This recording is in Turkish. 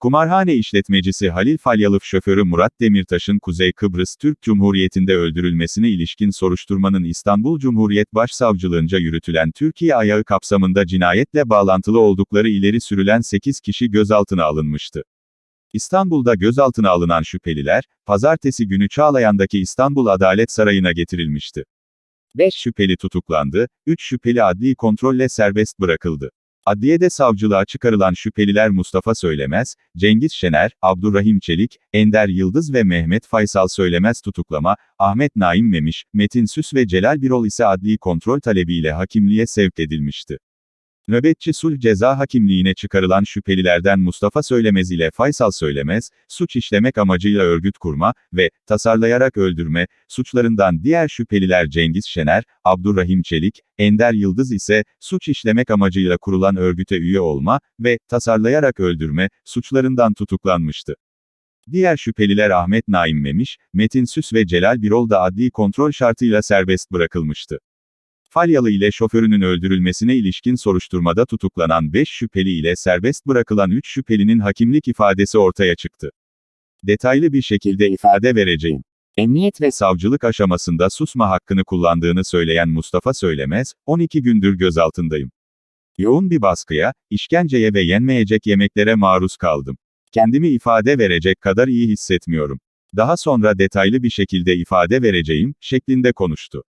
Kumarhane işletmecisi Halil Falyalıf şoförü Murat Demirtaş'ın Kuzey Kıbrıs Türk Cumhuriyeti'nde öldürülmesine ilişkin soruşturmanın İstanbul Cumhuriyet Başsavcılığınca yürütülen Türkiye ayağı kapsamında cinayetle bağlantılı oldukları ileri sürülen 8 kişi gözaltına alınmıştı. İstanbul'da gözaltına alınan şüpheliler, pazartesi günü Çağlayan'daki İstanbul Adalet Sarayı'na getirilmişti. 5 şüpheli tutuklandı, 3 şüpheli adli kontrolle serbest bırakıldı. Adliyede savcılığa çıkarılan şüpheliler Mustafa Söylemez, Cengiz Şener, Abdurrahim Çelik, Ender Yıldız ve Mehmet Faysal Söylemez tutuklama, Ahmet Naim Memiş, Metin Süs ve Celal Birol ise adli kontrol talebiyle hakimliğe sevk edilmişti. Nöbetçi sulh ceza hakimliğine çıkarılan şüphelilerden Mustafa Söylemez ile Faysal Söylemez, suç işlemek amacıyla örgüt kurma ve tasarlayarak öldürme suçlarından diğer şüpheliler Cengiz Şener, Abdurrahim Çelik, Ender Yıldız ise suç işlemek amacıyla kurulan örgüte üye olma ve tasarlayarak öldürme suçlarından tutuklanmıştı. Diğer şüpheliler Ahmet Naim Memiş, Metin Süs ve Celal Birol da adli kontrol şartıyla serbest bırakılmıştı. Falyalı ile şoförünün öldürülmesine ilişkin soruşturmada tutuklanan 5 şüpheli ile serbest bırakılan 3 şüphelinin hakimlik ifadesi ortaya çıktı. Detaylı bir şekilde ifade vereceğim. Emniyet ve savcılık aşamasında susma hakkını kullandığını söyleyen Mustafa Söylemez, 12 gündür gözaltındayım. Yoğun bir baskıya, işkenceye ve yenmeyecek yemeklere maruz kaldım. Kendimi ifade verecek kadar iyi hissetmiyorum. Daha sonra detaylı bir şekilde ifade vereceğim, şeklinde konuştu.